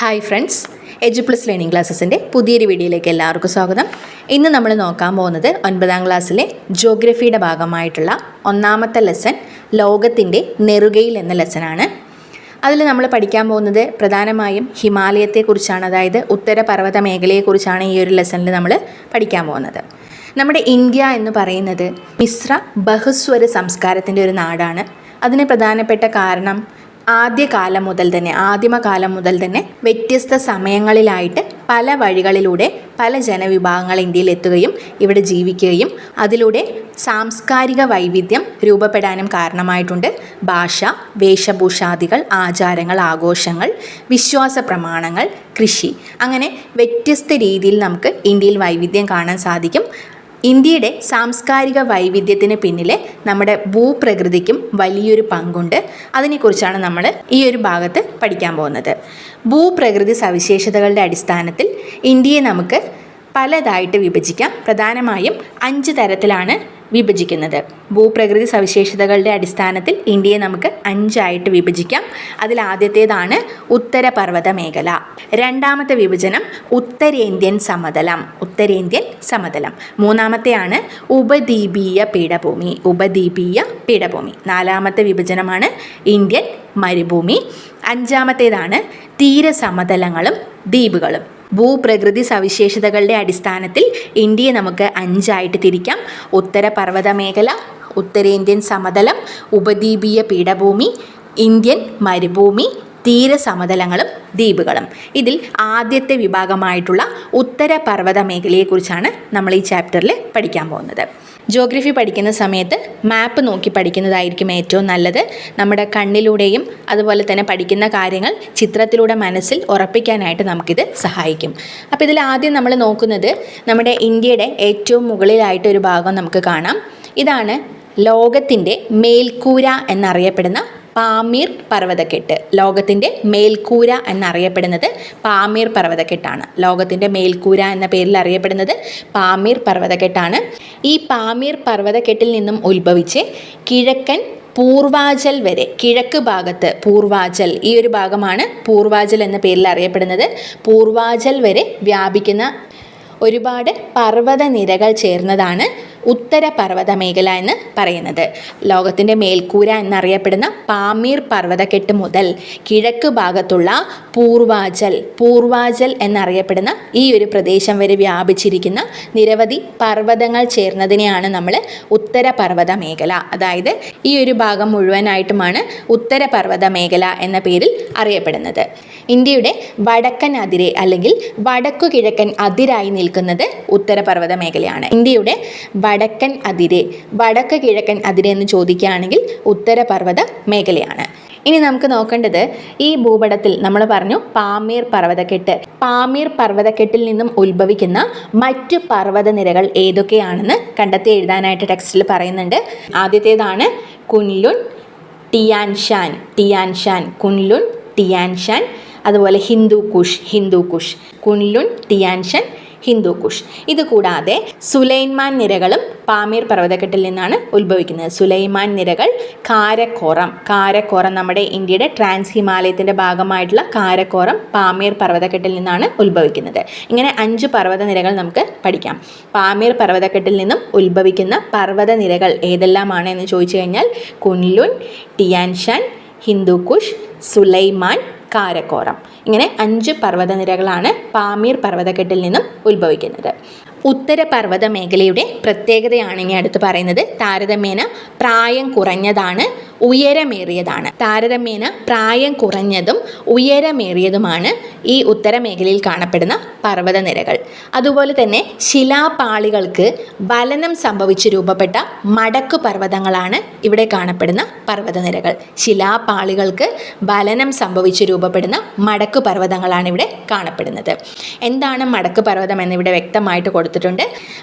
Hi friends edu plus learning ക്ലാസ്സസിന്റെ പുതിയൊരു വീഡിയോയിലേക്ക് എല്ലാവർക്കും സ്വാഗതം. ഇന്ന് നമ്മൾ നോക്കാൻ പോകുന്നത് ഒൻപതാം ക്ലാസ്സിലെ ജോഗ്രഫിയുടെ ഭാഗമായിട്ടുള്ള ഒന്നാമത്തെ ലെസൺ ലോകത്തിന്റെ നെറുകയിൽ എന്ന ലെസനാണ് അതിൽ നമ്മൾ പഠിക്കാൻ പോകുന്നത് പ്രധാനമായും ഹിമാലയത്തെക്കുറിച്ചാണ് അതായത് ഉത്തരപർവത മേഖലയെക്കുറിച്ചാണ് ഈ ഒരു ലെസണിൽ നമ്മൾ പഠിക്കാൻ പോകുന്നത്. നമ്മുടെ ഇന്ത്യ എന്ന് പറയുന്നത് മിശ്ര ബഹുസ്വര സംസ്കാരത്തിന്റെ ഒരു നാടാണ്. അതിന് പ്രധാനപ്പെട്ട കാരണം ആദ്യകാലം മുതൽ തന്നെ ആദിമകാലം മുതൽ തന്നെ വ്യത്യസ്ത സമയങ്ങളിലായിട്ട് പല വഴികളിലൂടെ പല ജനവിഭാഗങ്ങൾ ഇന്ത്യയിൽ എത്തുകയും ഇവിടെ ജീവിക്കുകയും അതിലൂടെ സാംസ്കാരിക വൈവിധ്യം രൂപപ്പെടാനും കാരണമായിട്ടുണ്ട്. ഭാഷ വേഷഭൂഷാദികൾ ആചാരങ്ങൾ ആഘോഷങ്ങൾ വിശ്വാസ പ്രമാണങ്ങൾ കൃഷി. അങ്ങനെ വ്യത്യസ്ത രീതിയിൽ നമുക്ക് ഇന്ത്യയിൽ വൈവിധ്യം കാണാൻ സാധിക്കും. ഇന്ത്യയുടെ സാംസ്കാരിക വൈവിധ്യത്തിന് പിന്നിലെ നമ്മുടെ ഭൂപ്രകൃതിക്കും വലിയൊരു പങ്കുണ്ട്. അതിനെക്കുറിച്ചാണ് നമ്മൾ ഈ ഒരു ഭാഗത്ത് പഠിക്കാൻ പോകുന്നത്. ഭൂപ്രകൃതി സവിശേഷതകളുടെ അടിസ്ഥാനത്തിൽ ഇന്ത്യയെ നമുക്ക് പലതായിട്ട് വിഭജിക്കാം. പ്രധാനമായും അഞ്ച് തരത്തിലാണ് വിഭജിക്കുന്നത്. ഭൂപ്രകൃതി സവിശേഷതകളുടെ അടിസ്ഥാനത്തിൽ ഇന്ത്യയെ നമുക്ക് അഞ്ചായിട്ട് വിഭജിക്കാം. അതിൽ ആദ്യത്തേതാണ് ഉത്തരപർവത മേഖല രണ്ടാമത്തെ വിഭജനം ഉത്തരേന്ത്യൻ സമതലം. ഉത്തരേന്ത്യൻ സമതലം. മൂന്നാമത്തെയാണ് ഉപദ്വീപീയ പീഠഭൂമി. ഉപദ്വീപീയ പീഠഭൂമി. നാലാമത്തെ വിഭജനമാണ് ഇന്ത്യൻ മരുഭൂമി. അഞ്ചാമത്തേതാണ് തീരസമതലങ്ങളും ദ്വീപുകളും. ഭൂപ്രകൃതി സവിശേഷതകളുടെ അടിസ്ഥാനത്തിൽ ഇന്ത്യയെ നമുക്ക് അഞ്ചായിട്ട് തിരിക്കാം. ഉത്തരപർവത മേഖല ഉത്തരേന്ത്യൻ സമതലം ഉപദ്വീപീയ പീഠഭൂമി ഇന്ത്യൻ മരുഭൂമി തീരസമതലങ്ങളും ദ്വീപുകളും. ഇതിൽ ആദ്യത്തെ വിഭാഗമായിട്ടുള്ള ഉത്തരപർവത മേഖലയെക്കുറിച്ചാണ് നമ്മൾ ഈ ചാപ്റ്ററിൽ പഠിക്കാൻ പോകുന്നത്. ജോഗ്രഫി പഠിക്കുന്ന സമയത്ത് മാപ്പ് നോക്കി പഠിക്കുന്നതായിരിക്കും ഏറ്റവും നല്ലത്. നമ്മുടെ കണ്ണിലൂടെയും അതുപോലെ തന്നെ പഠിക്കുന്ന കാര്യങ്ങൾ ചിത്രത്തിലൂടെ മനസ്സിൽ ഉറപ്പിക്കാനായിട്ട് നമുക്കിത് സഹായിക്കും. അപ്പോൾ ഇതിൽ ആദ്യം നമ്മൾ നോക്കുന്നത് നമ്മുടെ ഇന്ത്യയുടെ ഏറ്റവും മുകളിലായിട്ട് ഒരു ഭാഗം നമുക്ക് കാണാം. ഇതാണ് ലോകത്തിന്റെ മേൽക്കൂര എന്നറിയപ്പെടുന്ന പാമീർ പർവതക്കെട്ട്. ലോകത്തിന്റെ മേൽക്കൂര എന്നറിയപ്പെടുന്നത് പാമീർ പർവതക്കെട്ടാണ്. ലോകത്തിന്റെ മേൽക്കൂര എന്ന പേരിൽ അറിയപ്പെടുന്നത് പാമീർ പർവതക്കെട്ടാണ്. ഈ പാമീർ പർവതക്കെട്ടിൽ നിന്നും ഉത്ഭവിച്ച് കിഴക്കൻ പൂർവാചൽ വരെ കിഴക്ക് ഭാഗത്ത് പൂർവാചൽ ഈ ഒരു ഭാഗമാണ് പൂർവാചൽ എന്ന പേരിൽ അറിയപ്പെടുന്നത്. പൂർവാചൽ വരെ വ്യാപിക്കുന്ന ഒരുപാട് പർവത നിരകൾ ചേർന്നതാണ് ഉത്തരപർവത മേഖല എന്ന് പറയുന്നത്. ലോകത്തിന്റെ മേൽക്കൂര എന്നറിയപ്പെടുന്ന പാമീർ പർവതക്കെട്ട് മുതൽ കിഴക്ക് ഭാഗത്തുള്ള പൂർവാചൽ പൂർവാചൽ എന്നറിയപ്പെടുന്ന ഈ ഒരു പ്രദേശം വരെ വ്യാപിച്ചിരിക്കുന്ന നിരവധി പർവതങ്ങൾ ചേർന്നതിനെയാണ് നമ്മൾ ഉത്തരപർവത മേഖല അതായത് ഈ ഒരു ഭാഗം മുഴുവനായിട്ടുമാണ് ഉത്തരപർവത മേഖല എന്ന പേരിൽ അറിയപ്പെടുന്നത്. ഇന്ത്യയുടെ വടക്കൻ അതിരെ അല്ലെങ്കിൽ വടക്കു കിഴക്കൻ അതിരായി നിൽക്കുന്നത് ഉത്തരപർവത മേഖലയാണ് ഇന്ത്യയുടെ വടക്കൻ അതിരെ വടക്ക് കിഴക്കൻ അതിരെ എന്ന് ചോദിക്കുകയാണെങ്കിൽ ഉത്തരപർവത മേഖലയാണ്. ഇനി നമുക്ക് നോക്കേണ്ടത് ഈ ഭൂപടത്തിൽ നമ്മൾ പറഞ്ഞു പാമീർ പർവതക്കെട്ട്. പാമീർ പർവതക്കെട്ടിൽ നിന്നും ഉത്ഭവിക്കുന്ന മറ്റു പർവതനിരകൾ ഏതൊക്കെയാണെന്ന് കണ്ടെത്തി എഴുതാനായിട്ട് ടെക്സ്റ്റിൽ പറയുന്നുണ്ട്. ആദ്യത്തേതാണ് കുൻലുൻ ടിയാൻഷാൻ. ടിയാൻഷാൻ കുൻലുൻ ടിയാൻഷാൻ. അതുപോലെ ഹിന്ദു കുഷ് ഹിന്ദു കുഷ് കുൻലുൺ ടിയാൻഷൻ ഹിന്ദു കുഷ്. ഇത് കൂടാതെ സുലൈമാൻ നിരകളും പാമീർ പർവതക്കെട്ടിൽ നിന്നാണ് ഉത്ഭവിക്കുന്നത്. സുലൈമാൻ നിരകൾ കാരക്കോറം. കാരക്കോറം നമ്മുടെ ഇന്ത്യയുടെ ട്രാൻസ് ഹിമാലയത്തിന്റെ ഭാഗമായിട്ടുള്ള കാരക്കോറം പാമീർ പർവതക്കെട്ടിൽ നിന്നാണ് ഉത്ഭവിക്കുന്നത്. ഇങ്ങനെ അഞ്ച് പർവത നിരകൾ നമുക്ക് പഠിക്കാം. പാമീർ പർവതക്കെട്ടിൽ നിന്നും ഉത്ഭവിക്കുന്ന പർവത നിരകൾ ഏതെല്ലാമാണ് എന്ന് ചോദിച്ചു കഴിഞ്ഞാൽ കുൻലുൻ ടിയാൻഷാൻ ഹിന്ദുക്കുഷ് സുലൈമാൻ കാരക്കോറം. ഇങ്ങനെ അഞ്ച് പർവതനിരകളാണ് പാമീർ പർവതക്കെട്ടിൽ നിന്നും ഉത്ഭവിക്കുന്നത്. ഉത്തര പർവത മേഖലയുടെ പ്രത്യേകതയാണ് ഇനി അടുത്ത് പറയുന്നത്. താരതമ്യേന പ്രായം കുറഞ്ഞതാണ് ഉയരമേറിയതാണ്. താരതമ്യേന പ്രായം കുറഞ്ഞതും ഉയരമേറിയതുമാണ് ഈ ഉത്തരമേഖലയിൽ കാണപ്പെടുന്ന പർവതനിരകൾ. അതുപോലെ തന്നെ ശിലാപാളികൾക്ക് ബലനം സംഭവിച്ച് രൂപപ്പെട്ട മടക്കു പർവതങ്ങളാണ് ഇവിടെ കാണപ്പെടുന്ന പർവതനിരകൾ. ശിലാപാളികൾക്ക് ബലനം സംഭവിച്ച് രൂപപ്പെടുന്ന മടക്കു പർവതങ്ങളാണ് ഇവിടെ കാണപ്പെടുന്നത്. എന്താണ് മടക്കു പർവതം എന്നിവിടെ വ്യക്തമായിട്ട് കൊടുത്തിട്ടുണ്ട്.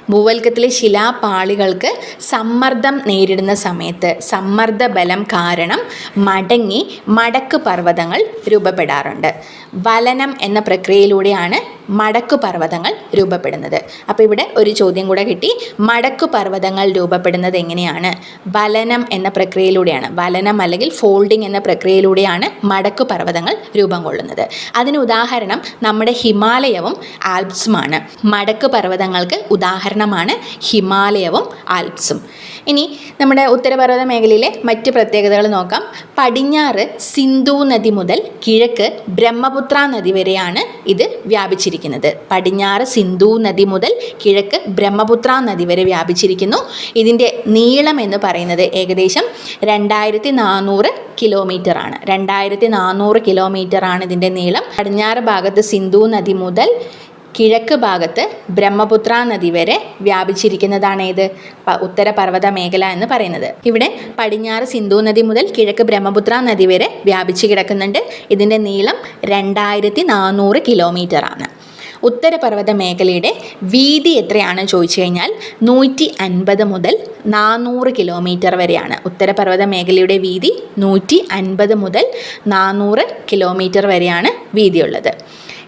ഭൂവൽക്കത്തിലെ ശിലാപാളികൾക്ക് സമ്മർദ്ദം നേരിടുന്ന സമയത്ത് സമ്മർദ്ദ ബലം കാരണം മടങ്ങി മടക്ക് പർവതങ്ങൾ രൂപപ്പെടാറുണ്ട്. വലനം എന്ന പ്രക്രിയയിലൂടെയാണ് മടക്കു പർവതങ്ങൾ രൂപപ്പെടുന്നത്. അപ്പോൾ ഇവിടെ ഒരു ചോദ്യം കൂടെ കിട്ടി. മടക്കു പർവതങ്ങൾ രൂപപ്പെടുന്നത് എങ്ങനെയാണ്? വലനം എന്ന പ്രക്രിയയിലൂടെയാണ്. വലനം അല്ലെങ്കിൽ ഫോൾഡിംഗ് എന്ന പ്രക്രിയയിലൂടെയാണ് മടക്കു പർവതങ്ങൾ രൂപം കൊള്ളുന്നത്. അതിന് ഉദാഹരണം നമ്മുടെ ഹിമാലയവും ആൽപ്സുമാണ് മടക്കു പർവതങ്ങൾക്ക് ഉദാഹരണമാണ് ഹിമാലയവും ആൽപ്സും. ഇനി നമ്മുടെ ഉത്തരപർവത മേഖലയിലെ മറ്റ് പ്രത്യേകതകൾ നോക്കാം. പടിഞ്ഞാറ് സിന്ധു നദി മുതൽ കിഴക്ക് ബ്രഹ്മപുത്ര നദി വരെയാണ് ഇത് വ്യാപിച്ചിരിക്കുന്നത്. പടിഞ്ഞാറ് സിന്ധു നദി മുതൽ കിഴക്ക് ബ്രഹ്മപുത്ര നദി വരെ വ്യാപിച്ചിരിക്കുന്നു. ഇതിന്റെ നീളം എന്ന് പറയുന്നത് ഏകദേശം രണ്ടായിരത്തി നാനൂറ് കിലോമീറ്റർ ആണ് രണ്ടായിരത്തി നാനൂറ് കിലോമീറ്റർ ആണ് ഇതിന്റെ നീളം. പടിഞ്ഞാറ് ഭാഗത്ത് സിന്ധു നദി മുതൽ കിഴക്ക് ഭാഗത്ത് ബ്രഹ്മപുത്ര നദി വരെ വ്യാപിച്ചിരിക്കുന്നതാണ് ഏത്? ഉത്തരപർവത മേഖല എന്ന് പറയുന്നത്. ഇവിടെ പടിഞ്ഞാറ് സിന്ധു നദി മുതൽ കിഴക്ക് ബ്രഹ്മപുത്ര നദി വരെ വ്യാപിച്ചു കിടക്കുന്നുണ്ട്. ഇതിന്റെ നീളം രണ്ടായിരത്തി നാനൂറ് കിലോമീറ്റർ ആണ് ഉത്തരപർവത മേഖലയുടെ വീതി എത്രയാണ് ചോദിച്ചു കഴിഞ്ഞാൽ നൂറ്റി അൻപത് മുതൽ നാനൂറ് കിലോമീറ്റർ വരെയാണ്. ഉത്തരപർവത മേഖലയുടെ വീതി നൂറ്റി അൻപത് മുതൽ നാനൂറ് കിലോമീറ്റർ വരെയാണ് വീതിയുള്ളത്.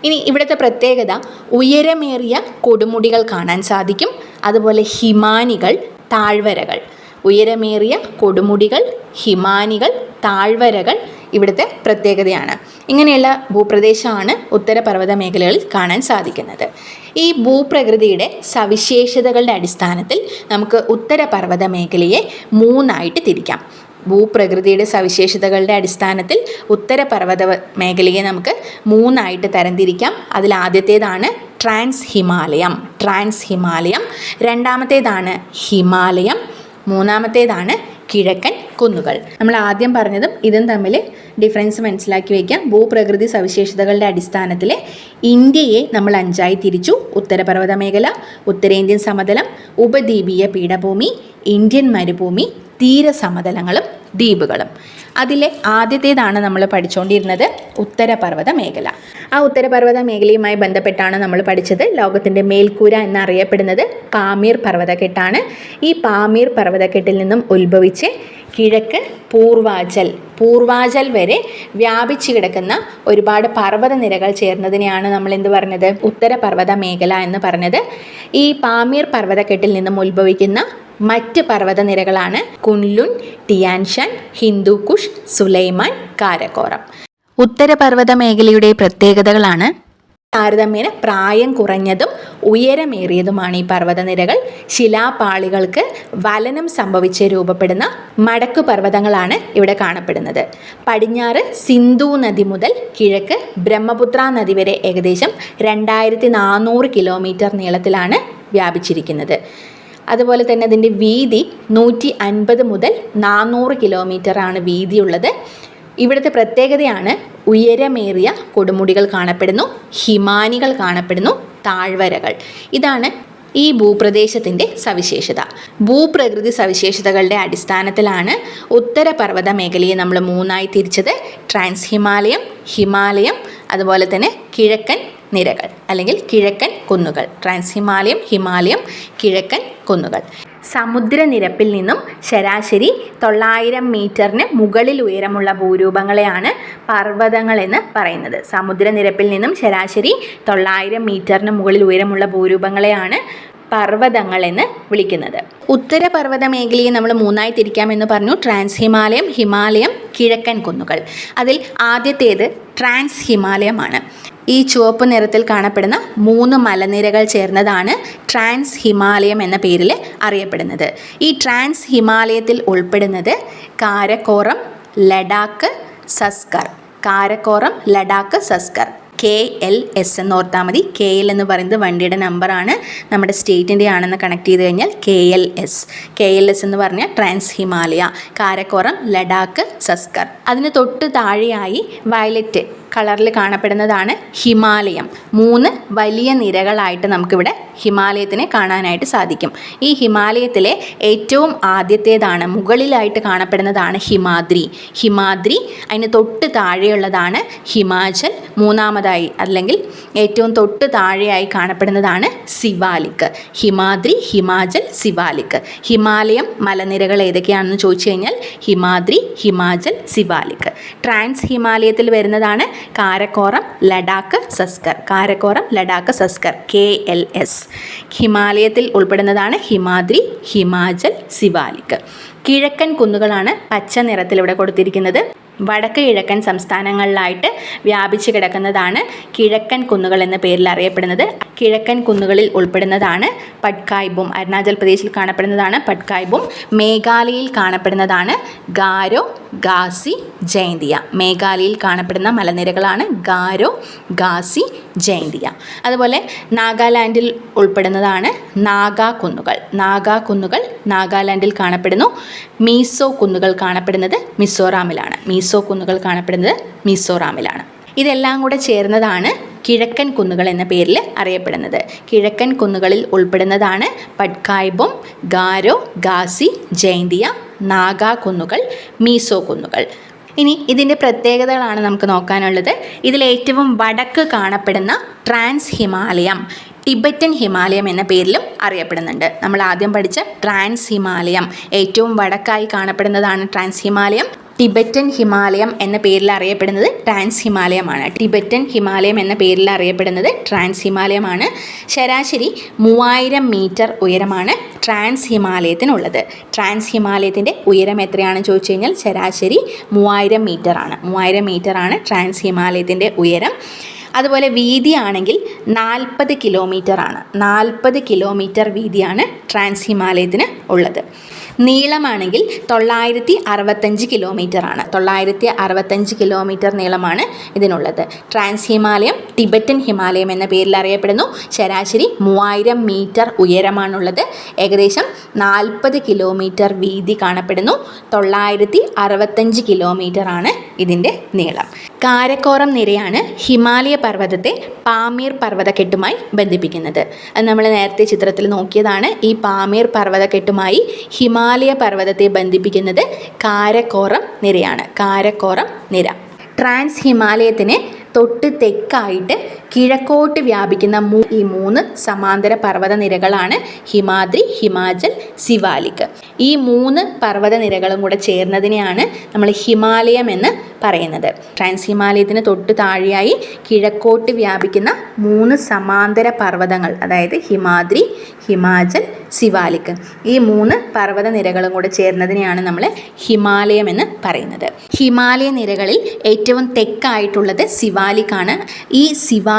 ഇനി ഇവിടുത്തെ പ്രത്യേകത ഉയരമേറിയ കൊടുമുടികൾ കാണാൻ സാധിക്കും. അതുപോലെ ഹിമാനികൾ താഴ്വരകൾ. ഉയരമേറിയ കൊടുമുടികൾ ഹിമാനികൾ താഴ്വരകൾ ഇവിടുത്തെ പ്രത്യേകതയാണ്. ഇങ്ങനെയുള്ള ഭൂപ്രദേശമാണ് ഉത്തരപർവത മേഖലകളിൽ കാണാൻ സാധിക്കുന്നത്. ഈ ഭൂപ്രകൃതിയുടെ സവിശേഷതകളുടെ അടിസ്ഥാനത്തിൽ നമുക്ക് ഉത്തരപർവത മേഖലയെ മൂന്നായിട്ട് തിരിക്കാം. ഭൂപ്രകൃതിയുടെ സവിശേഷതകളുടെ അടിസ്ഥാനത്തിൽ ഉത്തരപർവത മേഖലയെ നമുക്ക് മൂന്നായിട്ട് തരംതിരിക്കാം. അതിൽ ആദ്യത്തേതാണ് ട്രാൻസ് ഹിമാലയം ട്രാൻസ് ഹിമാലയം രണ്ടാമത്തേതാണ് ഹിമാലയം. മൂന്നാമത്തേതാണ് കിഴക്കൻ കുന്നുകൾ. നമ്മൾ ആദ്യം പറഞ്ഞതും ഇതും തമ്മിൽ ഡിഫറൻസ് മനസ്സിലാക്കി വയ്ക്കാം ഭൂപ്രകൃതി സവിശേഷതകളുടെ അടിസ്ഥാനത്തിൽ ഇന്ത്യയെ നമ്മൾ അഞ്ചായി തിരിച്ചു. ഉത്തരപർവത മേഖല ഉത്തരേന്ത്യൻ സമതലം ഉപദ്വീപീയ പീഠഭൂമി ഇന്ത്യൻ മരുഭൂമി തീരസമതലങ്ങളും ദ്വീപുകളും. അതിലെ ആദ്യത്തേതാണ് നമ്മൾ പഠിച്ചുകൊണ്ടിരുന്നത് ഉത്തരപർവത മേഖല. ആ ഉത്തരപർവത മേഖലയുമായി ബന്ധപ്പെട്ടാണ് നമ്മൾ പഠിച്ചത്. ലോകത്തിന്റെ മേൽക്കൂര എന്നറിയപ്പെടുന്നത് പാമീർ പർവതക്കെട്ടാണ്. ഈ പാമീർ പർവതക്കെട്ടിൽ നിന്നും ഉത്ഭവിച്ച് കിഴക്ക് പൂർവാചൽ. പൂർവാചൽ വരെ വ്യാപിച്ചു കിടക്കുന്ന ഒരുപാട് പർവത നിരകൾ ചേർന്നതിനെയാണ് നമ്മൾ എന്ത് പറഞ്ഞത്? ഉത്തരപർവത മേഖല എന്ന് പറഞ്ഞത്. ഈ പാമീർ പർവതക്കെട്ടിൽ നിന്നും ഉത്ഭവിക്കുന്ന മറ്റ് പർവത നിരകളാണ് കുൻലുൻ ടിയാൻഷാൻ ഹിന്ദുക്കുഷ് സുലൈമാൻ കാരക്കോറം. ഉത്തരപർവത മേഖലയുടെ പ്രത്യേകതകളാണ് താരതമ്യേന പ്രായം കുറഞ്ഞതും ഉയരമേറിയതുമാണ് ഈ പർവതനിരകൾ. ശിലാപാളികൾക്ക് വലനം സംഭവിച്ച് രൂപപ്പെടുന്ന മടക്കു പർവതങ്ങളാണ് ഇവിടെ കാണപ്പെടുന്നത്. പടിഞ്ഞാറ് സിന്ധു നദി മുതൽ കിഴക്ക് ബ്രഹ്മപുത്ര നദി വരെ ഏകദേശം രണ്ടായിരത്തി നാനൂറ് കിലോമീറ്റർ നീളത്തിലാണ് വ്യാപിച്ചിരിക്കുന്നത്. അതുപോലെ തന്നെ അതിന്റെ വീതി നൂറ്റി അൻപത് മുതൽ നാനൂറ് കിലോമീറ്ററാണ് വീതിയുള്ളത്. ഇവിടുത്തെ പ്രത്യേകതയാണ് ഉയരമേറിയ കൊടുമുടികൾ കാണപ്പെടുന്നു ഹിമാനികൾ കാണപ്പെടുന്നു താഴ്വരകൾ. ഇതാണ് ഈ ഭൂപ്രദേശത്തിന്റെ സവിശേഷത. ഭൂപ്രകൃതി സവിശേഷതകളുടെ അടിസ്ഥാനത്തിലാണ് ഉത്തരപർവത മേഖലയെ നമ്മൾ മൂന്നായി തിരിച്ചത്. ട്രാൻസ് ഹിമാലയം ഹിമാലയം അതുപോലെ തന്നെ കിഴക്കൻ നിരകൾ അല്ലെങ്കിൽ കിഴക്കൻ കുന്നുകൾ. ട്രാൻസ് ഹിമാലയം ഹിമാലയം കിഴക്കൻ കുന്നുകൾ. സമുദ്രനിരപ്പിൽ നിന്നും ശരാശരി തൊള്ളായിരം മീറ്ററിന് മുകളിൽ ഉയരമുള്ള ഭൂരൂപങ്ങളെയാണ് പർവതങ്ങൾ എന്ന് പറയുന്നത്. സമുദ്രനിരപ്പിൽ നിന്നും ശരാശരി തൊള്ളായിരം മീറ്ററിന് മുകളിൽ ഉയരമുള്ള ഭൂരൂപങ്ങളെയാണ് പർവതങ്ങൾ എന്ന് വിളിക്കുന്നത്. ഉത്തരപർവത മേഖലയെ നമ്മൾ മൂന്നായി തിരിക്കാമെന്ന് പറഞ്ഞു. ട്രാൻസ് ഹിമാലയം ഹിമാലയം കിഴക്കൻ കുന്നുകൾ. അതിൽ ആദ്യത്തേത് ട്രാൻസ് ഹിമാലയമാണ് ഈ ചുവപ്പ് നിറത്തിൽ കാണപ്പെടുന്ന മൂന്ന് മലനിരകൾ ചേർന്നതാണ് ട്രാൻസ് ഹിമാലയം എന്ന പേരിൽ അറിയപ്പെടുന്നത്. ഈ ട്രാൻസ് ഹിമാലയത്തിൽ ഉൾപ്പെടുന്നത് Karakoram Ladakh Zanskar. Karakoram Ladakh Zanskar. K L S എന്ന് ഓർത്താൽ മതി. കെ എൽ എന്ന് പറയുന്നത് വണ്ടിയുടെ നമ്പറാണ്. നമ്മുടെ സ്റ്റേറ്റിന്റെ ആണെന്ന് കണക്ട് ചെയ്ത് കഴിഞ്ഞാൽ K L S K L S എന്ന് പറഞ്ഞാൽ ട്രാൻസ് ഹിമാലയ കാരക്കോറം ലഡാക്ക് സസ്കർ അതിന് തൊട്ട് താഴെയായി വയലറ്റ് കളറിൽ കാണപ്പെടുന്നതാണ് ഹിമാലയം. മൂന്ന് വലിയ നിരകളായിട്ട് നമുക്കിവിടെ ഹിമാലയത്തിനെ കാണാനായിട്ട് സാധിക്കും. ഈ ഹിമാലയത്തിലെ ഏറ്റവും ആദ്യത്തേതാണ് മുകളിലായിട്ട് കാണപ്പെടുന്നതാണ് ഹിമാദ്രി. ഹിമാദ്രി അതിന് തൊട്ട് താഴെയുള്ളതാണ് ഹിമാചൽ മൂന്നാമതായി അല്ലെങ്കിൽ ഏറ്റവും തൊട്ട് താഴെയായി കാണപ്പെടുന്നതാണ് സിവാലിക്. ഹിമാദ്രി ഹിമാചൽ സിവാലിക്. ഹിമാലയം മലനിരകൾ ഏതൊക്കെയാണെന്ന് ചോദിച്ചു കഴിഞ്ഞാൽ ഹിമാദ്രി ഹിമാചൽ സിവാലിക്. ട്രാൻസ് ഹിമാലയത്തിൽ വരുന്നതാണ് Karakoram Ladakh Zanskar. Karakoram Ladakh Zanskar. K L S. ഹിമാലയത്തിൽ ഉൾപ്പെടുന്നതാണ് ഹിമാദ്രി ഹിമാചൽ സിവാലിക് കിഴക്കൻ കുന്നുകളാണ് പച്ച നിറത്തിൽ ഇവിടെ കൊടുത്തിരിക്കുന്നത്. വടക്ക് കിഴക്കൻ സംസ്ഥാനങ്ങളിലായിട്ട് വ്യാപിച്ചു കിടക്കുന്നതാണ് കിഴക്കൻ കുന്നുകൾ എന്ന പേരിൽ അറിയപ്പെടുന്നത്. കിഴക്കൻ കുന്നുകളിൽ ഉൾപ്പെടുന്നതാണ് പട്കായ്ബും അരുണാചൽ പ്രദേശിൽ കാണപ്പെടുന്നതാണ് പട്കായ്ബും മേഘാലയയിൽ കാണപ്പെടുന്നതാണ് ഗാരോ ഗാസി ജയന്തിയ. മേഘാലയയിൽ കാണപ്പെടുന്ന മലനിരകളാണ് ഗാരോ ഗാസി ജയന്തിയ അതുപോലെ നാഗാലാൻഡിൽ ഉൾപ്പെടുന്നതാണ് നാഗാ കുന്നുകൾ. നാഗാ കുന്നുകൾ നാഗാലാൻഡിൽ കാണപ്പെടുന്നു. മീസോ കുന്നുകൾ കാണപ്പെടുന്നത് മിസോറാമിലാണ്. മീസോ കുന്നുകൾ കാണപ്പെടുന്നത് മിസോറാമിലാണ്. ഇതെല്ലാം കൂടെ ചേർന്നതാണ് കിഴക്കൻ കുന്നുകൾ എന്ന പേരിൽ അറിയപ്പെടുന്നത്. കിഴക്കൻ കുന്നുകളിൽ ഉൾപ്പെടുന്നതാണ് പഡ്കായ്ബും ഗാരോ ഗാസി ജയന്തിയ നാഗാ കുന്നുകൾ മീസോ കുന്നുകൾ. ഇനി ഇതിന്റെ പ്രത്യേകതകളാണ് നമുക്ക് നോക്കാനുള്ളത്. ഇതിലേറ്റവും വടക്ക് കാണപ്പെടുന്ന ട്രാൻസ് ഹിമാലയം ടിബറ്റൻ ഹിമാലയം എന്ന പേരിലും അറിയപ്പെടുന്നുണ്ട്. നമ്മൾ ആദ്യം പഠിച്ച ട്രാൻസ് ഹിമാലയം ഏറ്റവും വടക്കായി കാണപ്പെടുന്നതാണ് ട്രാൻസ് ഹിമാലയം. ടിബറ്റൻ ഹിമാലയം എന്ന പേരിൽ അറിയപ്പെടുന്നത് ട്രാൻസ് ഹിമാലയമാണ്. ടിബറ്റൻ ഹിമാലയം എന്ന പേരിൽ അറിയപ്പെടുന്നത് ട്രാൻസ് ഹിമാലയമാണ്. ശരാശരി മൂവായിരം മീറ്റർ ഉയരമാണ് ട്രാൻസ് ഹിമാലയത്തിനുള്ളത്. ട്രാൻസ് ഹിമാലയത്തിന്റെ ഉയരം എത്രയാണെന്ന് ചോദിച്ചു കഴിഞ്ഞാൽ ശരാശരി മൂവായിരം മീറ്റർ ആണ്. മൂവായിരം മീറ്റർ ആണ് ട്രാൻസ് ഹിമാലയത്തിന്റെ ഉയരം. അതുപോലെ വീതിയാണെങ്കിൽ നാൽപ്പത് കിലോമീറ്റർ ആണ്. നാൽപ്പത് കിലോമീറ്റർ വീതിയാണ് ട്രാൻസ് ഹിമാലയത്തിന് ഉള്ളത്. നീളമാണെങ്കിൽ തൊള്ളായിരത്തി അറുപത്തഞ്ച് കിലോമീറ്റർ ആണ് തൊള്ളായിരത്തി അറുപത്തഞ്ച് കിലോമീറ്റർ നീളമാണ് ഇതിനുള്ളത്. ട്രാൻസ് ഹിമാലയം ടിബറ്റൻ ഹിമാലയം എന്ന പേരിൽ അറിയപ്പെടുന്നു. ശരാശരി മൂവായിരം മീറ്റർ ഉയരമാണുള്ളത്. ഏകദേശം നാൽപ്പത് കിലോമീറ്റർ വീതി കാണപ്പെടുന്നു. തൊള്ളായിരത്തി അറുപത്തഞ്ച് കിലോമീറ്റർ ആണ് ഇതിന്റെ നീളം. കാരക്കോറം നിരയാണ് ഹിമാലയ പർവതത്തെ പാമീർ പർവതക്കെട്ടുമായി ബന്ധിപ്പിക്കുന്നത്. നമ്മൾ നേരത്തെ ചിത്രത്തിൽ നോക്കിയതാണ്. ഈ പാമീർ പർവതക്കെട്ടുമായി ഹിമാലയ പർവതത്തെ ബന്ധിപ്പിക്കുന്നത് കാരക്കോറം നിരയാണ്. കാരക്കോറം നിര. ട്രാൻസ് ഹിമാലയത്തിന് തൊട്ട് തെക്കായിട്ട് കിഴക്കോട്ട് വ്യാപിക്കുന്ന ഈ മൂന്ന് സമാന്തര പർവത നിരകളാണ് ഹിമാദ്രി ഹിമാചൽ സിവാലിക്. ഈ മൂന്ന് പർവത നിരകളും കൂടെ ചേർന്നതിനെയാണ് നമ്മൾ ഹിമാലയം എന്ന് പറയുന്നത്. ട്രാൻസ് ഹിമാലയത്തിന് തൊട്ട് താഴെയായി കിഴക്കോട്ട് വ്യാപിക്കുന്ന മൂന്ന് സമാന്തര പർവതങ്ങൾ അതായത് ഹിമാദ്രി ഹിമാചൽ സിവാലിക്. ഈ മൂന്ന് പർവത നിരകളും കൂടെ ചേർന്നതിനെയാണ് നമ്മൾ ഹിമാലയം എന്ന് പറയുന്നത്. ഹിമാലയ നിരകളിൽ ഏറ്റവും തെക്കായിട്ടുള്ളത് സിവാലിക് ആണ്. ഈ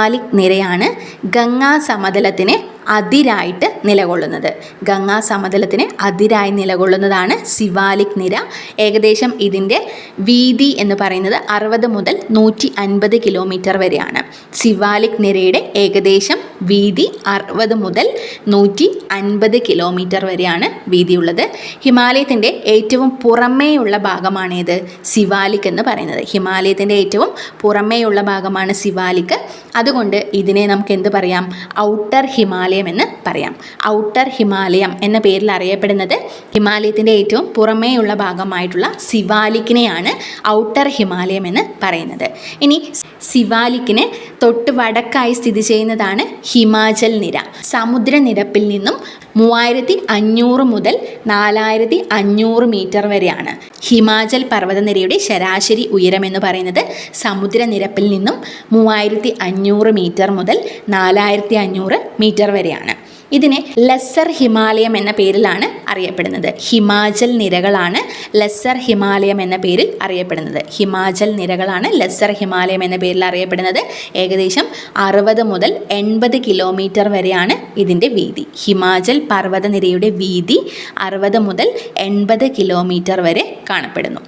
സിവാലിക് നിരയാണ് ഗംഗാ സമതലത്തിന് അതിരായിട്ട് നിലകൊള്ളുന്നത്. ഗംഗാ സമതലത്തിന് അതിരായി നിലകൊള്ളുന്നതാണ് സിവാലിക് നിര. ഏകദേശം ഇതിന്റെ വീതി എന്ന് പറയുന്നത് അറുപത് മുതൽ നൂറ്റി അൻപത് കിലോമീറ്റർ വരെയാണ്. സിവാലിക് നിരയുടെ ഏകദേശം വീതി അറുപത് മുതൽ നൂറ്റി അൻപത് കിലോമീറ്റർ വരെയാണ് വീതിയുള്ളത്. ഹിമാലയത്തിന്റെ ഏറ്റവും പുറമേയുള്ള ഭാഗമാണേത് സിവാലിക് എന്ന് പറയുന്നത്. ഹിമാലയത്തിന്റെ ഏറ്റവും പുറമേയുള്ള ഭാഗമാണ് സിവാലിക് അതുകൊണ്ട് ഇതിനെ നമുക്ക് എന്ത് പറയാം? ഔട്ടർ ഹിമാലയം എന്ന് പറയാം. ഔട്ടർ ഹിമാലയം എന്ന പേരിൽ അറിയപ്പെടുന്നത് ഹിമാലയത്തിന്റെ ഏറ്റവും പുറമേയുള്ള ഭാഗമായിട്ടുള്ള സിവാലിക്കിനെയാണ് ഔട്ടർ ഹിമാലയം എന്ന് പറയുന്നത്. ഇനി സിവാലിക്കിന് തൊട്ട് വടക്കായി സ്ഥിതി ചെയ്യുന്നതാണ് ഹിമാചൽ നിര. സമുദ്രനിരപ്പിൽ നിന്നും മൂവായിരത്തി അഞ്ഞൂറ് മുതൽ നാലായിരത്തി അഞ്ഞൂറ് മീറ്റർ വരെയാണ്. ഹിമാചൽ പർവതനിരയുടെ ശരാശരി ഉയരം എന്ന് പറയുന്നത് സമുദ്രനിരപ്പിൽ നിന്നും മൂവായിരത്തി അഞ്ഞൂറ് മീറ്റർ മുതൽ നാലായിരത്തി അഞ്ഞൂറ് മീറ്റർ വരെയാണ്. ഇതിനെ ലെസ്സർ ഹിമാലയം എന്ന പേരിലാണ് അറിയപ്പെടുന്നത്. ഹിമാചൽ നിരകളാണ് ലെസ്സർ ഹിമാലയം എന്ന പേരിൽ അറിയപ്പെടുന്നത്. ഹിമാചൽ നിരകളാണ് ലെസ്സർ ഹിമാലയം എന്ന പേരിൽ അറിയപ്പെടുന്നത്. ഏകദേശം അറുപത് മുതൽ എൺപത് കിലോമീറ്റർ വരെയാണ് ഇതിന്റെ വീതി. ഹിമാചൽ പർവതനിരയുടെ വീതി അറുപത് മുതൽ എൺപത് കിലോമീറ്റർ വരെ കാണപ്പെടുന്നു.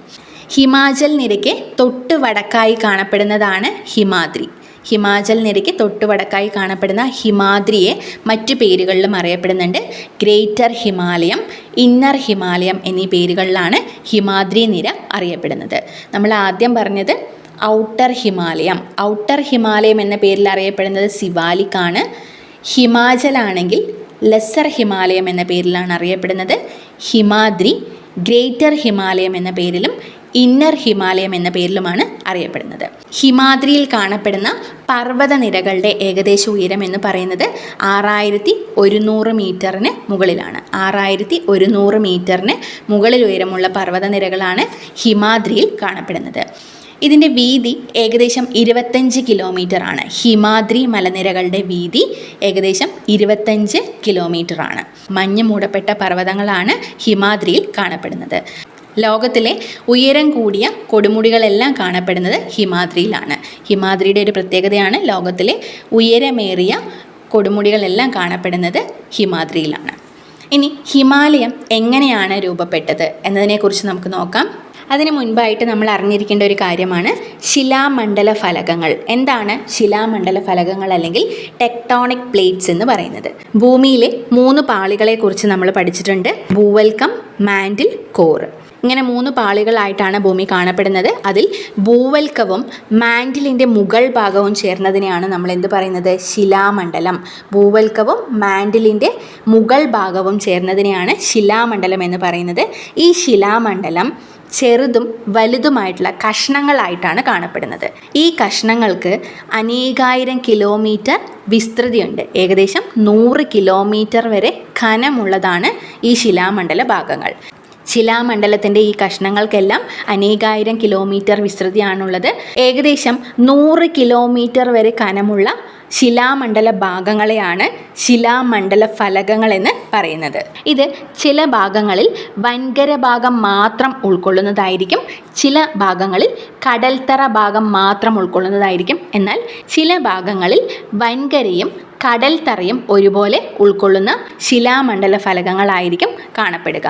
ഹിമാചൽ നിരയ്ക്ക് തൊട്ട് വടക്കായി കാണപ്പെടുന്നതാണ് ഹിമാദ്രി. ഹിമാചൽ നിരയ്ക്ക് തൊട്ടുവടക്കായി കാണപ്പെടുന്ന ഹിമാദ്രിയെ മറ്റു പേരുകളിലും അറിയപ്പെടുന്നുണ്ട്. ഗ്രേറ്റർ ഹിമാലയം ഇന്നർ ഹിമാലയം എന്നീ പേരുകളിലാണ് ഹിമാദ്രി നിര അറിയപ്പെടുന്നത്. നമ്മൾ ആദ്യം പറഞ്ഞത് ഔട്ടർ ഹിമാലയം. ഔട്ടർ ഹിമാലയം എന്ന പേരിൽ അറിയപ്പെടുന്നത് സിവാലിക്കാണ് ഹിമാചലാണെങ്കിൽ ലെസ്സർ ഹിമാലയം എന്ന പേരിലാണ് അറിയപ്പെടുന്നത്. ഹിമാദ്രി ഗ്രേറ്റർ ഹിമാലയം എന്ന പേരിലും ഇന്നർ ഹിമാലയം എന്ന പേരിലുമാണ് അറിയപ്പെടുന്നത്. ഹിമാദ്രിയിൽ കാണപ്പെടുന്ന പർവതനിരകളുടെ ഏകദേശ ഉയരം എന്ന് പറയുന്നത് ആറായിരത്തി ഒരുന്നൂറ് മീറ്ററിന് മുകളിലാണ്. ആറായിരത്തി ഒരുന്നൂറ് മീറ്ററിന് മുകളിൽ ഉയരമുള്ള പർവതനിരകളാണ് ഹിമാദ്രിയിൽ കാണപ്പെടുന്നത്. ഇതിന്റെ വീതി ഏകദേശം ഇരുപത്തഞ്ച് കിലോമീറ്റർ ആണ് ഹിമാദ്രി മലനിരകളുടെ വീതി ഏകദേശം ഇരുപത്തഞ്ച് കിലോമീറ്റർ ആണ് മഞ്ഞ് മൂടപ്പെട്ട പർവതങ്ങളാണ് ഹിമാദ്രിയിൽ കാണപ്പെടുന്നത്. ലോകത്തിലെ ഉയരം കൂടിയ കൊടുമുടികളെല്ലാം കാണപ്പെടുന്നത് ഹിമാദ്രിയിലാണ്. ഹിമാദ്രിയുടെ ഒരു പ്രത്യേകതയാണ് ലോകത്തിലെ ഉയരമേറിയ കൊടുമുടികളെല്ലാം കാണപ്പെടുന്നത് ഹിമാദ്രിയിലാണ്. ഇനി ഹിമാലയം എങ്ങനെയാണ് രൂപപ്പെട്ടത് എന്നതിനെക്കുറിച്ച് നമുക്ക് നോക്കാം. അതിന് മുൻപായിട്ട് നമ്മൾ അറിഞ്ഞിരിക്കേണ്ട ഒരു കാര്യമാണ് ശിലാമണ്ഡല ഫലകങ്ങൾ. എന്താണ് ശിലാമണ്ഡല ഫലകങ്ങൾ അല്ലെങ്കിൽ ടെക്ടോണിക് പ്ലേറ്റ്സ് എന്ന് പറയുന്നത്? ഭൂമിയിലെ മൂന്ന് പാളികളെക്കുറിച്ച് നമ്മൾ പഠിച്ചിട്ടുണ്ട്. ഭൂവൽക്കം മാൻഡിൽ കോർ. ഇങ്ങനെ മൂന്ന് പാളികളായിട്ടാണ് ഭൂമി കാണപ്പെടുന്നത്. അതിൽ ഭൂവൽക്കവും മാൻഡിലിന്റെ മുകൾ ഭാഗവും ചേർന്നതിനെയാണ് നമ്മൾ എന്ത് പറയുന്നത്? ശിലാമണ്ഡലം. ഭൂവൽക്കവും മാൻഡിലിന്റെ മുകൾ ഭാഗവും ചേർന്നതിനെയാണ് ശിലാമണ്ഡലം എന്ന് പറയുന്നത്. ഈ ശിലാമണ്ഡലം ചെറുതും വലുതുമായിട്ടുള്ള കഷ്ണങ്ങളായിട്ടാണ് കാണപ്പെടുന്നത്. ഈ കഷ്ണങ്ങൾക്ക് അനേകായിരം കിലോമീറ്റർ വിസ്തൃതിയുണ്ട്. ഏകദേശം നൂറ് കിലോമീറ്റർ വരെ ഖനമുള്ളതാണ് ഈ ശിലാമണ്ഡല ഭാഗങ്ങൾ. ശിലാമണ്ഡലത്തിന്റെ ഈ കഷ്ണങ്ങൾക്കെല്ലാം അനേകായിരം കിലോമീറ്റർ വിസ്തൃതിയാണുള്ളത്. ഏകദേശം നൂറ് കിലോമീറ്റർ വരെ കനമുള്ള ശിലാമണ്ഡല ഭാഗങ്ങളെയാണ് ശിലാമണ്ഡല ഫലകങ്ങൾ എന്ന് പറയുന്നത്. ഇത് ചില ഭാഗങ്ങളിൽ വൻകര ഭാഗം മാത്രം ഉൾക്കൊള്ളുന്നതായിരിക്കും ചില ഭാഗങ്ങളിൽ കടൽത്തറ ഭാഗം മാത്രം ഉൾക്കൊള്ളുന്നതായിരിക്കും. എന്നാൽ ചില ഭാഗങ്ങളിൽ വൻകരയും കടൽത്തറയും ഒരുപോലെ ഉൾക്കൊള്ളുന്ന ശിലാമണ്ഡല ഫലകങ്ങളായിരിക്കും കാണപ്പെടുക.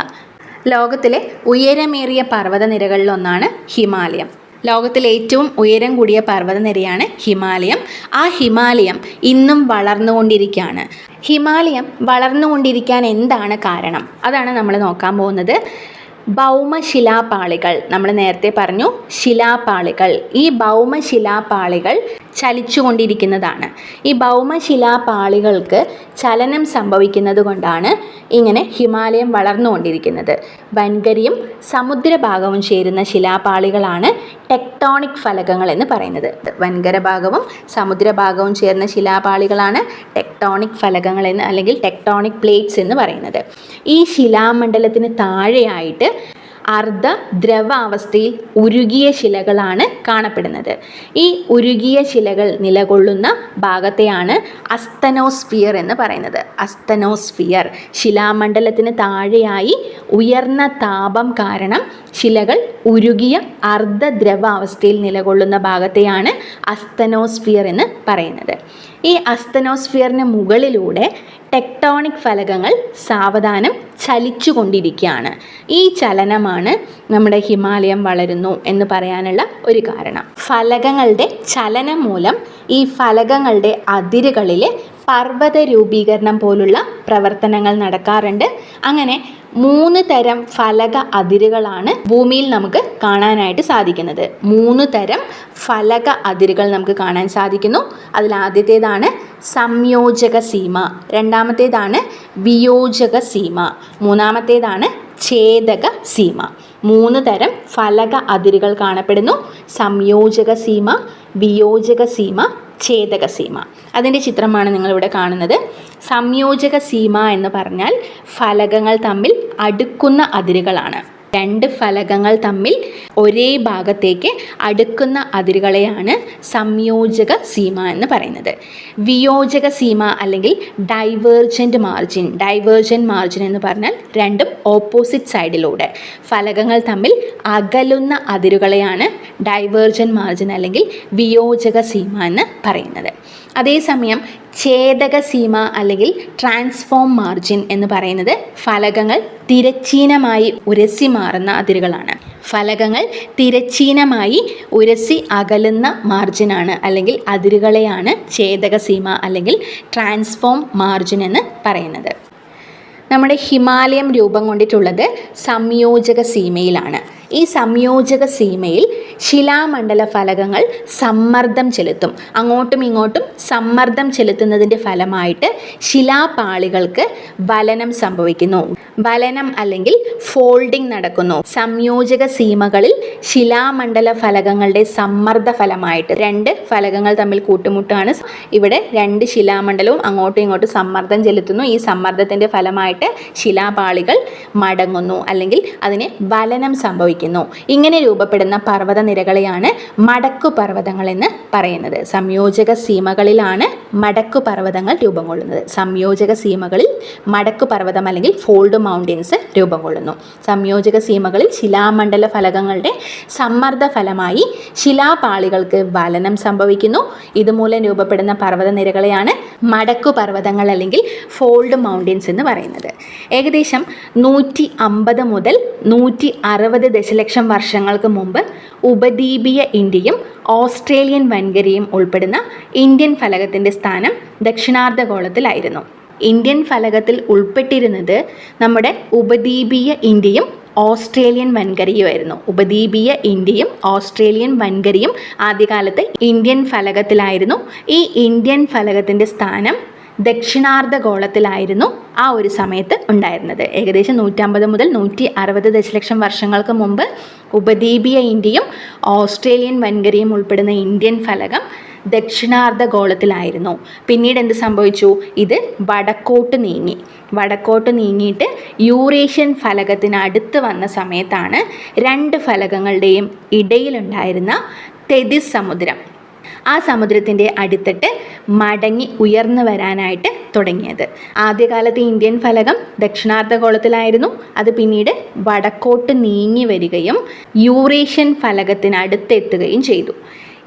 ലോകത്തിലെ ഉയരമേറിയ പർവതനിരകളിലൊന്നാണ് ഹിമാലയം. ലോകത്തിലെ ഏറ്റവും ഉയരം കൂടിയ പർവതനിരയാണ് ഹിമാലയം. ആ ഹിമാലയം ഇന്നും വളർന്നുകൊണ്ടിരിക്കുകയാണ്. ഹിമാലയം വളർന്നുകൊണ്ടിരിക്കാൻ എന്താണ് കാരണം? അതാണ് നമ്മൾ നോക്കാൻ പോകുന്നത്. ഭൗമശിലാപാളികൾ നമ്മൾ നേരത്തെ പറഞ്ഞു ശിലാപാളികൾ. ഈ ഭൗമശിലാപാളികൾ ചലിച്ചുകൊണ്ടിരിക്കുന്നതാണ്. ഈ ഭൗമശിലാപാളികൾക്ക് ചലനം സംഭവിക്കുന്നത് കൊണ്ടാണ് ഇങ്ങനെ ഹിമാലയം വളർന്നുകൊണ്ടിരിക്കുന്നത്. വൻകരിയും സമുദ്രഭാഗവും ചേരുന്ന ശിലാപാളികളാണ് ടെക്ടോണിക് ഫലകങ്ങൾ എന്ന് പറയുന്നത്. വൻകര ഭാഗവും സമുദ്രഭാഗവും ചേർന്ന ശിലാപാളികളാണ് ടെക്ടോണിക് ഫലകങ്ങൾ എന്ന് അല്ലെങ്കിൽ ടെക്ടോണിക് പ്ലേറ്റ്സ് എന്ന് പറയുന്നത്. ഈ ശിലാമണ്ഡലത്തിന് താഴെയായിട്ട് അർദ്ധ ദ്രവാവസ്ഥയിൽ ഉരുകിയ ശിലകളാണ് കാണപ്പെടുന്നത്. ഈ ഉരുകിയ ശിലകൾ നിലകൊള്ളുന്ന ഭാഗത്തെയാണ് അസ്തനോസ്ഫിയർ എന്ന് പറയുന്നത്. അസ്തനോസ്ഫിയർ ശിലാമണ്ഡലത്തിന് താഴെയായി ഉയർന്ന താപം കാരണം ശിലകൾ ഉരുകിയ അർദ്ധ ദ്രവാവസ്ഥയിൽ നിലകൊള്ളുന്ന ഭാഗത്തെയാണ് അസ്തനോസ്ഫിയർ എന്ന് പറയുന്നത്. ഈ അസ്തനോസ്ഫിയറിന് മുകളിലൂടെ ടെക്ടോണിക് ഫലകങ്ങൾ സാവധാനം ചലിച്ചുകൊണ്ടിരിക്കുകയാണ്. ഈ ചലനമാണ് നമ്മുടെ ഹിമാലയം വളരുന്നു എന്ന് പറയാനുള്ള ഒരു കാരണം. ഫലകങ്ങളുടെ ചലനം മൂലം ഈ ഫലകങ്ങളുടെ അതിരുകളിൽ പർവത രൂപീകരണം പോലുള്ള പ്രവർത്തനങ്ങൾ നടക്കാറുണ്ട്. അങ്ങനെ മൂന്ന് തരം ഫലക അതിരുകളാണ് ഭൂമിയിൽ നമുക്ക് കാണാനായിട്ട് സാധിക്കുന്നത്. മൂന്ന് തരം ഫലക അതിരുകൾ നമുക്ക് കാണാൻ സാധിക്കുന്നു. അതിൽ ആദ്യത്തേതാണ് സംയോജക സീമ രണ്ടാമത്തേതാണ് വിയോജക സീമ മൂന്നാമത്തേതാണ് ഛേദക സീമ മൂന്ന് തരം ഫലക അതിരുകൾ കാണപ്പെടുന്നു. സംയോജക സീമ വിയോജക സീമ ഛേദക സീമ അതിന്റെ ചിത്രമാണ് നിങ്ങളിവിടെ കാണുന്നത്. സംയോജക സീമ എന്ന് പറഞ്ഞാൽ ഫലകങ്ങൾ തമ്മിൽ അടുക്കുന്ന അതിരുകളാണ്. രണ്ട് ഫലകങ്ങൾ തമ്മിൽ ഒരേ ഭാഗത്തേക്ക് അടുക്കുന്ന അതിരുകളെയാണ് സംയോജക സീമ എന്ന് പറയുന്നത്. വിയോജക സീമ അല്ലെങ്കിൽ ഡൈവേർജന്റ് മാർജിൻ ഡൈവേർജന്റ് മാർജിൻ എന്ന് പറഞ്ഞാൽ രണ്ടും ഓപ്പോസിറ്റ് സൈഡിലൂടെ. ഫലകങ്ങൾ തമ്മിൽ അകലുന്ന അതിരുകളെയാണ് ഡൈവേർജന്റ് മാർജിൻ അല്ലെങ്കിൽ വിയോജക സീമ എന്ന് പറയുന്നത്. അതേസമയം ഛേദക സീമ അല്ലെങ്കിൽ ട്രാൻസ്ഫോം മാർജിൻ എന്ന് പറയുന്നത് ഫലകങ്ങൾ തിരച്ചീനമായി ഉരസി മാറുന്ന അതിരുകളാണ്. ഫലകങ്ങൾ തിരച്ചീനമായി ഉരസി അകലുന്ന മാർജിനാണ് അല്ലെങ്കിൽ അതിരുകളെയാണ് ഛേദക സീമ അല്ലെങ്കിൽ ട്രാൻസ്ഫോം മാർജിൻ എന്ന് പറയുന്നത്. നമ്മുടെ ഹിമാലയം രൂപം കൊണ്ടിട്ടുള്ളത് സംയോജക സീമയിലാണ് ഈ സംയോജക സീമയിൽ ശിലാമണ്ഡല ഫലകങ്ങൾ സമ്മർദ്ദം ചെലുത്തും. അങ്ങോട്ടും ഇങ്ങോട്ടും സമ്മർദ്ദം ചെലുത്തുന്നതിന്റെ ഫലമായിട്ട് ശിലാപാളികൾക്ക് വലനം സംഭവിക്കുന്നു. വലനം അല്ലെങ്കിൽ ഫോൾഡിംഗ് നടക്കുന്നു. സംയോജക സീമകളിൽ ശിലാമണ്ഡല ഫലകങ്ങളുടെ സമ്മർദ്ദ ഫലമായിട്ട് രണ്ട് ഫലകങ്ങൾ തമ്മിൽ കൂട്ടുമുട്ടാണ്. ഇവിടെ രണ്ട് ശിലാമണ്ഡലവും അങ്ങോട്ടും ഇങ്ങോട്ടും സമ്മർദ്ദം ചെലുത്തുന്നു. ഈ സമ്മർദ്ദത്തിന്റെ ഫലമായിട്ട് ശിലാപാളികൾ മടങ്ങുന്നു. അല്ലെങ്കിൽ അതിന് വലനം സംഭവിക്കുന്നു. സംഭവിക്കുന്നു ഇങ്ങനെ രൂപപ്പെടുന്ന പർവത നിരകളെയാണ് മടക്കു പർവതങ്ങൾ എന്ന് പറയുന്നത്. സംയോജക സീമകളിലാണ് മടക്കു പർവതങ്ങൾ രൂപം കൊള്ളുന്നത്. സംയോജക സീമകളിൽ മടക്കു പർവതം അല്ലെങ്കിൽ ഫോൾഡ് മൗണ്ടൻസ് രൂപം കൊള്ളുന്നു. സംയോജക സീമകളിൽ ശിലാമണ്ഡല ഫലകങ്ങളുടെ സമ്മർദ്ദ ഫലമായി ശിലാപാളികൾക്ക് വലനം സംഭവിക്കുന്നു. ഇതുമൂലം രൂപപ്പെടുന്ന പർവത നിരകളെയാണ് മടക്കു പർവതങ്ങൾ അല്ലെങ്കിൽ ഫോൾഡ് മൗണ്ടൻസ് എന്ന് പറയുന്നത്. ഏകദേശം നൂറ്റി അമ്പത് മുതൽ നൂറ്റി അറുപത് ദശലക്ഷം വർഷങ്ങൾക്ക് മുമ്പ് ഉപദ്വീപീയ ഇന്ത്യയും ഓസ്ട്രേലിയൻ വൻകരയും ഉൾപ്പെടുന്ന ഇന്ത്യൻ ഫലകത്തിന്റെ സ്ഥാനം ദക്ഷിണാർദ്ധഗോളത്തിലായിരുന്നു. ഇന്ത്യൻ ഫലകത്തിൽ ഉൾപ്പെട്ടിരുന്നത് നമ്മുടെ ഉപദ്വീപീയ ഇന്ത്യയും ഓസ്ട്രേലിയൻ വൻകരയുമായിരുന്നു. ഉപദ്വീപീയ ഇന്ത്യയും ഓസ്ട്രേലിയൻ വൻകരയും ആദ്യകാലത്ത് ഇന്ത്യൻ ഫലകത്തിലായിരുന്നു. ഈ ഇന്ത്യൻ ഫലകത്തിന്റെ സ്ഥാനം ദക്ഷിണാർദ്ധഗോളത്തിലായിരുന്നു ആ ഒരു സമയത്ത് ഉണ്ടായിരുന്നത്. ഏകദേശം നൂറ്റമ്പത് മുതൽ നൂറ്റി അറുപത് ദശലക്ഷം വർഷങ്ങൾക്ക് മുമ്പ് ഉപദ്വീപീയ ഇന്ത്യയും ഓസ്ട്രേലിയൻ വൻകരയും ഉൾപ്പെടുന്ന ഇന്ത്യൻ ഫലകം ദക്ഷിണാർദ്ധഗോളത്തിലായിരുന്നു. പിന്നീട് എന്ത് സംഭവിച്ചു? ഇത് വടക്കോട്ട് നീങ്ങി. വടക്കോട്ട് നീങ്ങിയിട്ട് യൂറേഷ്യൻ ഫലകത്തിന് അടുത്ത് വന്ന സമയത്താണ് രണ്ട് ഫലകങ്ങളുടെയും ഇടയിലുണ്ടായിരുന്ന തെതിസ് സമുദ്രം. ആ സമുദ്രത്തിന്റെ അടിത്തട്ട് മടങ്ങി ഉയർന്നു വരാനായിട്ട് തുടങ്ങിയത്. ആദ്യകാലത്ത് ഇന്ത്യൻ ഫലകം ദക്ഷിണാർദ്ധഗോളത്തിലായിരുന്നു. അത് പിന്നീട് വടക്കോട്ട് നീങ്ങി വരികയും യൂറേഷ്യൻ ഫലകത്തിനടുത്തെത്തുകയും ചെയ്തു.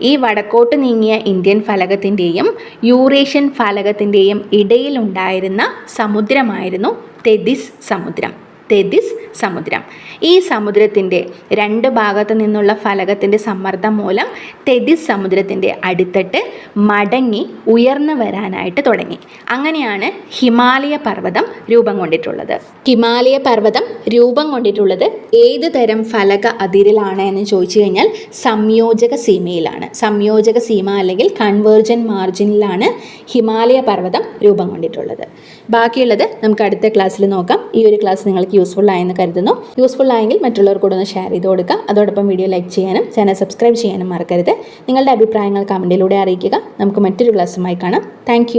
ഈ വടക്കോട്ട് നീങ്ങിയ ഇന്ത്യൻ ഫലകത്തിന്റെയും യൂറേഷ്യൻ ഫലകത്തിന്റെയും ഇടയിലുണ്ടായിരുന്ന സമുദ്രമായിരുന്നു തെദിസ് സമുദ്രം. തെദിസ് സമുദ്രം. ഈ സമുദ്രത്തിന്റെ രണ്ട് ഭാഗത്തു നിന്നുള്ള ഫലകത്തിന്റെ സമ്മർദ്ദം മൂലം തെതിസ് സമുദ്രത്തിന്റെ അടിത്തട്ട് മടങ്ങി ഉയർന്നു വരാനായിട്ട് തുടങ്ങി. അങ്ങനെയാണ് ഹിമാലയ പർവതം രൂപം കൊണ്ടിട്ടുള്ളത്. ഹിമാലയ പർവതം രൂപം കൊണ്ടിട്ടുള്ളത് ഏത് തരം ഫലക അതിരിലാണ് എന്ന് ചോദിച്ചു കഴിഞ്ഞാൽ സംയോജക സീമയിലാണ്. സംയോജക സീമ അല്ലെങ്കിൽ കൺവേർജൻ മാർജിനിലാണ് ഹിമാലയ പർവതം രൂപം കൊണ്ടിട്ടുള്ളത്. ബാക്കിയുള്ളത് നമുക്ക് അടുത്ത ക്ലാസ്സിൽ നോക്കാം. ഈ ഒരു ക്ലാസ് നിങ്ങൾക്ക് യൂസ്ഫുൾ ആയെന്ന് കരുതുന്നു. യൂസ്ഫുൾ ആയെങ്കിൽ മറ്റുള്ളവർ കൂടെ ഒന്ന് ഷെയർ ചെയ്ത് കൊടുക്കുക അതോടൊപ്പം വീഡിയോ ലൈക്ക് ചെയ്യാനും ചാനൽ സബ്സ്ക്രൈബ് ചെയ്യാനും മറക്കരുത്. നിങ്ങളുടെ അഭിപ്രായങ്ങൾ കമന്റിലൂടെ അറിയിക്കുക. നമുക്ക് മറ്റൊരു ക്ലാസ്സുമായി കാണാം. താങ്ക്